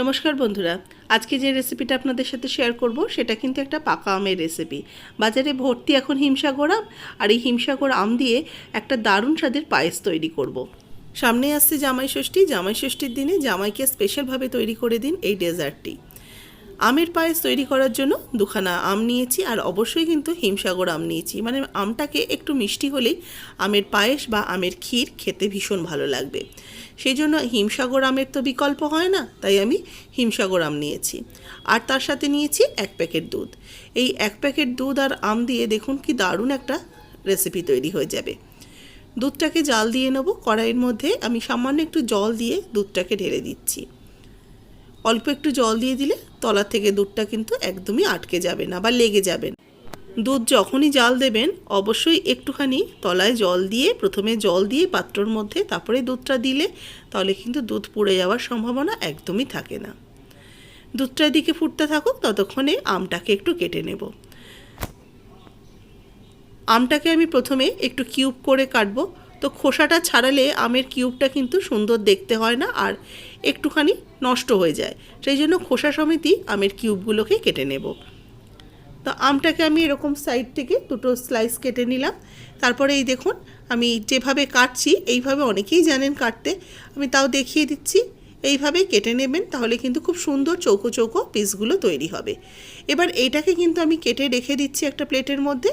নমস্কার বন্ধুরা, আজকে যে রেসিপিটা আপনাদের সাথে শেয়ার করব, সেটা কিন্তু একটা পাকা আমের রেসিপি বাজারে ভর্তি এখন হিমসাগর আম, আর এই হিমসাগর আম দিয়ে একটা দারুণ স্বাদের পায়েস তৈরি করব। সামনে আসছে জামাই ষষ্ঠী, জামাই ষষ্ঠীর দিনে জামাইকে স্পেশালভাবে তৈরি করে দিন এই ডেজার্টটি আমের পায়েস তৈরি করার জন্য দুখানা আম নিয়েছি আর অবশ্যই কিন্তু হিমসাগর আম নিয়েছি। মানে আমটাকে একটু মিষ্টি হলেই আমের পায়েস বা আমের ক্ষীর খেতে ভীষণ ভালো লাগবে। সেই জন্য হিমসাগর আমের তো বিকল্প হয় না, তাই আমি হিমসাগর আম নিয়েছি। আর তার সাথে নিয়েছি এক প্যাকেট দুধ। এই এক প্যাকেট দুধ আর আম দিয়ে দেখুন কি দারুণ একটা রেসিপি তৈরি হয়ে যাবে। দুধটাকে জাল দিয়ে নেব, কড়াইয়ের মধ্যে আমি সামান্য একটু জল দিয়ে দুধটাকে ঢেলে দিচ্ছি। অল্প একটু জল দিয়ে দিলে তলা থেকে দুধটা কিন্তু একদমই আটকে যাবে না বা লেগে যাবে না। দুধ যখনই জাল দেবেন, অবশ্যই একটুখানি তলায় জল দিয়ে, প্রথমে জল দিয়ে পাত্রর মধ্যে তারপরে দুধটা দিলে তাহলে কিন্তু দুধ পুড়ে যাওয়ার সম্ভাবনা একদমই থাকে না। দুধটা এদিকে ফুটতে থাকুক, ততক্ষণে আমটাকে একটু কেটে নেব। আমটাকে আমি প্রথমে একটু কিউব করে কাটবো। তো খোসাটা ছাড়ালে আমের কিউবটা কিন্তু সুন্দর দেখতে হয় না, আর একটুখানি নষ্ট হয়ে যায়। সেই জন্য খোসা সমেতই আমের কিউবগুলোকে কেটে নেব। তো আমটাকে আমি এরকম সাইড থেকে দুটো স্লাইস কেটে নিলাম। তারপরে এই দেখুন, আমি যেভাবে কাটছি, এইভাবে অনেকেই জানেন কাটতে। আমি তাও দেখিয়ে দিচ্ছি। এইভাবে কেটে নেবেন, তাহলে কিন্তু খুব সুন্দর চৌকো চৌকো পিসগুলো তৈরি হবে। এবার এইটাকে কিন্তু আমি কেটে রেখে দিচ্ছি একটা প্লেটের মধ্যে।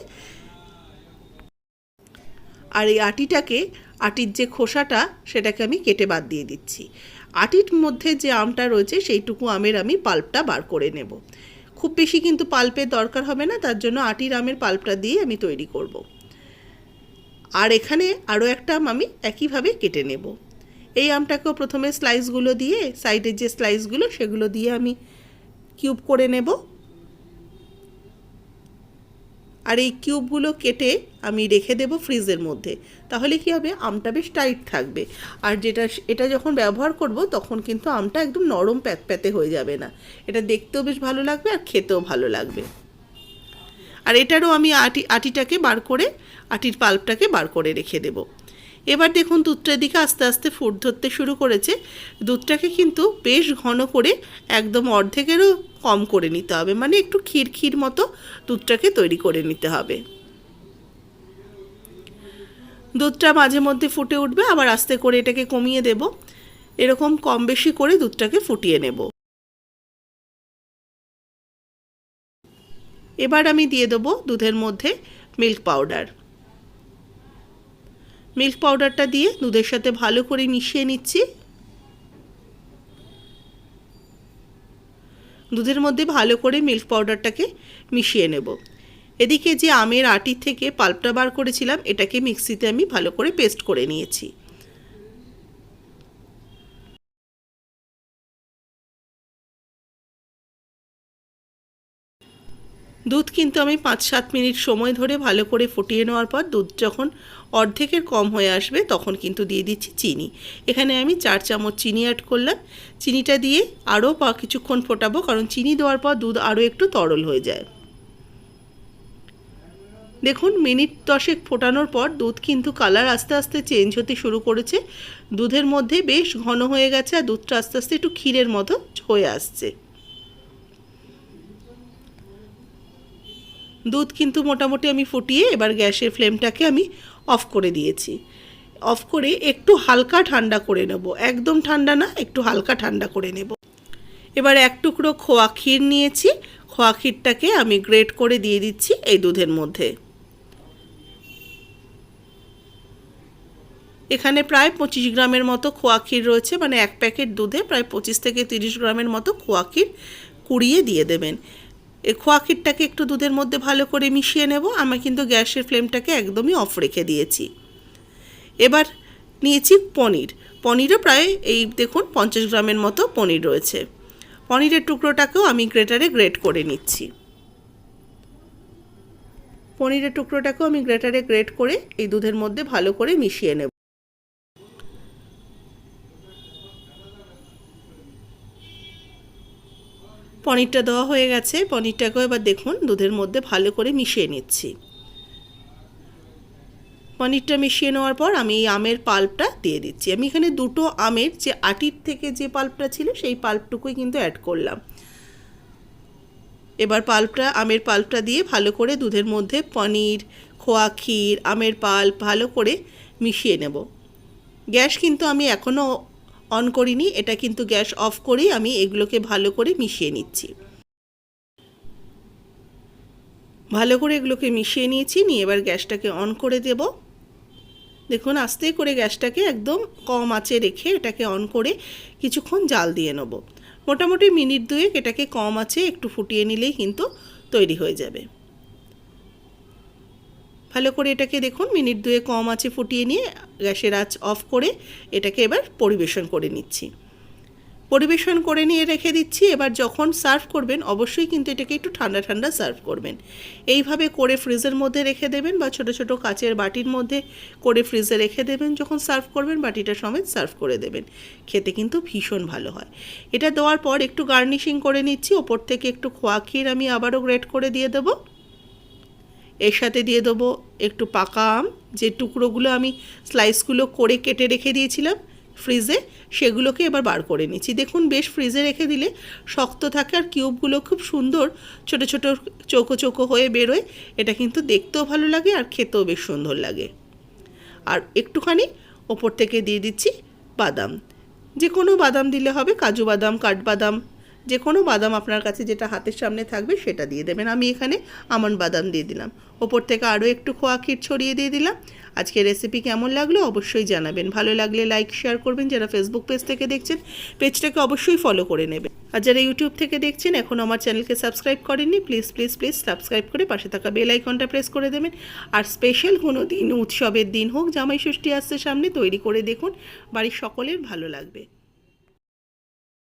আর এই আটিটাকে, আটির যে খোসাটা, সেটাকে আমি কেটে বাদ দিয়ে দিচ্ছি। আটির মধ্যে যে আমটা রয়েছে, সেইটুকু আমের আমি পাল্পটা বার করে নেব। খুব বেশি কিন্তু পাল্পের দরকার হবে না, তার জন্য আটির আমের পাল্পটা দিয়ে আমি তৈরি করব। আর এখানে আরও একটা আম আমি একইভাবে কেটে নেব। এই আমটাকেও প্রথমে স্লাইসগুলো দিয়ে সাইডের যে স্লাইসগুলো সেগুলো দিয়ে আমি কিউব করে নেব। আর এই কিউবগুলো কেটে আমি রেখে দেব ফ্রিজের মধ্যে। তাহলে কি হবে? আমটা বেশ টাইট থাকবে। আর যেটা এটা যখন ব্যবহার করব, তখন কিন্তু আমটা একদম নরম প্যাতপ্যাতে হয়ে যাবে না। এটা দেখতেও বেশ ভালো লাগবে আর খেতেও ভালো লাগবে। আর এটারও আমি আটি, আটিটাকে বার করে, আটির পাল্পটাকে বার করে রেখে দেব। এবার দেখুন দুধটার দিকে আস্তে আস্তে ফুট ধরতে শুরু করেছে। দুধটাকে কিন্তু বেশ ঘন করে একদম অর্ধেকেরও কম করে নিতে হবে। মানে একটু ক্ষীর ক্ষীর মতো দুধটাকে তৈরি করে নিতে হবে। দুধটা মাঝে মধ্যে ফুটে উঠবে, আবার আস্তে করে এটাকে কমিয়ে দেব। এরকম কম বেশি করে দুধটাকে ফুটিয়ে নেব। এবার আমি দিয়ে দেবো দুধের মধ্যে মিল্ক পাউডার। মিল্ক পাউডারটা দিয়ে দুধের সাথে ভালো করে মিশিয়ে নিচ্ছি। দুধের মধ্যে ভালো করে মিল্ক পাউডারটাকে মিশিয়ে নেব। এদিকে যে আমের আটির থেকে পাল্পটা বার করেছিলাম, এটাকে মিক্সিতে আমি ভালো করে পেস্ট করে নিয়েছি। দুধ কিন্তু আমি পাঁচ সাত মিনিট সময় ধরে ভালো করে ফুটিয়ে নেওয়ার পর দুধ যখন অর্ধেকের কম হয়ে আসবে তখন কিন্তু দিয়ে দিচ্ছি চিনি। এখানে আমি চার চামচ চিনি অ্যাড করলাম। চিনিটা দিয়ে আরও কিছুক্ষণ ফোটাবো কারণ চিনি দেওয়ার পর দুধ আরও একটু তরল হয়ে যায়। দেখুন, মিনিট দশেক ফোটানোর পর দুধ কিন্তু কালার আস্তে আস্তে চেঞ্জ হতে শুরু করেছে। দুধের মধ্যে বেশ ঘন হয়ে গেছে আর দুধটা আস্তে আস্তে একটু ক্ষীরের মতো হয়ে আসছে। দুধ কিন্তু মোটামুটি আমি ফুটিয়ে এবার গ্যাসের ফ্লেমটাকে আমি অফ করে দিয়েছি। অফ করে একটু হালকা ঠান্ডা করে নেব। একদম ঠান্ডা না, একটু হালকা ঠান্ডা করে নেব। এবার এক টুকরো খোয়া ক্ষীর নিয়েছি। খোয়া ক্ষীরটাকে আমি গ্রেট করে দিয়ে দিচ্ছি এই দুধের মধ্যে। এখানে প্রায় পঁচিশ গ্রামের মতো খোয়া ক্ষীর রয়েছে। মানে এক প্যাকেট দুধে প্রায় পঁচিশ থেকে তিরিশ গ্রামের মতো খোয়া ক্ষীর কুড়িয়ে দিয়ে দেবেন। এই খোয়া একটু দুধের মধ্যে ভালো করে মিশিয়ে নেব। আমি কিন্তু গ্যাসের ফ্লেমটাকে একদমই অফ রেখে দিয়েছি। এবার নিয়েছি পনির। পনিরও প্রায় এই দেখুন পঞ্চাশ গ্রামের মতো পনির রয়েছে। পনিরের টুকরোটাকেও আমি গ্রেটারে গ্রেট করে নিচ্ছি। পনিরের টুকরোটাকেও আমি গ্রেটারে গ্রেট করে এই দুধের মধ্যে ভালো করে মিশিয়ে নেব। পনিরটা দেওয়া হয়ে গেছে। পনিরটাকেও এবার দেখুন, দুধের মধ্যে ভালো করে মিশিয়ে নিচ্ছি। পনিরটা মিশিয়ে নেওয়ার পর আমি এই আমের পাল্পটা দিয়ে দিচ্ছি। আমি এখানে দুটো আমের যে আটির থেকে যে পাল্পটা ছিল, সেই পাল্পটুকুই কিন্তু অ্যাড করলাম। এবার পাল্পটা, আমের পাল্পটা দিয়ে ভালো করে দুধের মধ্যে পনির, খোয়া ক্ষীর, আমের পাল্প ভালো করে মিশিয়ে নেব। গ্যাস কিন্তু আমি এখনও অন করিনি, এটা কিন্তু গ্যাস অফ করেই আমি এগুলোকে ভালো করে মিশিয়ে নিচ্ছি। ভালো করে এগুলোকে মিশিয়ে নিয়েছি, নিয়ে এবার গ্যাসটাকে অন করে দেব। দেখুন, আস্তে করে গ্যাসটাকে একদম কম আঁচে রেখে এটাকে অন করে কিছুক্ষণ জাল দিয়ে নেব। মোটামুটি মিনিট দুয়েক এটাকে কম আছে একটু ফুটিয়ে নিলেই কিন্তু তৈরি হয়ে যাবে। ভালো করে এটাকে দেখুন, মিনিট দুয়ে কম আছে ফুটিয়ে নিয়ে গ্যাসের আঁচ অফ করে এটাকে এবার পরিবেশন করে নিচ্ছি। পরিবেশন করে নিয়ে রেখে দিচ্ছি, এবার যখন সার্ভ করবেন অবশ্যই কিন্তু এটাকে একটু ঠান্ডা ঠান্ডা সার্ভ করবেন। এইভাবে করে ফ্রিজের মধ্যে রেখে দেবেন বা ছোটো ছোটো কাচের বাটির মধ্যে করে ফ্রিজে রেখে দেবেন যখন সার্ভ করবেন, বাটিটা সমেত সার্ভ করে দেবেন। খেতে কিন্তু ভীষণ ভালো হয়। এটা দেওয়ার পর একটু গার্নিশিং করে নিচ্ছি, ওপর থেকে একটু খোয়া ক্ষীর আমি আবারও গ্রেট করে দিয়ে দেবো। এর সাথে দিয়ে দেবো একটু পাকা আম। যে টুকরোগুলো আমি স্লাইসগুলো করে কেটে রেখে দিয়েছিলাম ফ্রিজে, সেগুলোকে এবার বার করে নিচ্ছি। দেখুন, বেশ ফ্রিজে রেখে দিলে শক্ত থাকে আর কিউবগুলো খুব সুন্দর ছোট ছোট চৌকো চৌকো হয়ে বেরোয়। এটা কিন্তু দেখতেও ভালো লাগে আর খেতেও বেশ সুন্দর লাগে। আর একটুখানি ওপর থেকে দিয়ে দিচ্ছি বাদাম। যে কোনো বাদাম দিলে হবে, কাজু বাদাম, কাঠবাদাম যে কোনো বাদাম আপনার কাছে যেটা হাতের সামনে থাকবে সেটা দিয়ে দেবেন। আমি এখানে আমন্ড বাদাম দিয়ে দিলাম। ওপর থেকে আরও একটু খোয়া ক্ষীর ছড়িয়ে দিয়ে দিলাম। আজকে রেসিপি কেমন লাগল অবশ্যই জানাবেন। ভালো লাগলে লাইক শেয়ার করবেন। যারা ফেসবুক পেজ থেকে দেখছেন পেজটাকে অবশ্যই ফলো করে নেবেন। আর যারা ইউটিউব থেকে দেখছেন, এখন আমার চ্যানেলকে সাবস্ক্রাইব করেননি প্লিজ প্লিজ প্লিজ সাবস্ক্রাইব করে পাশে থাকা বেল আইকনটা প্রেস করে দেবেন। আর স্পেশাল কোনো দিন, উৎসবের দিন হোক জামাই ষষ্ঠী আসছে সামনে, তৈরি করে দেখুন। বাড়ির সকলের ভালো লাগবে।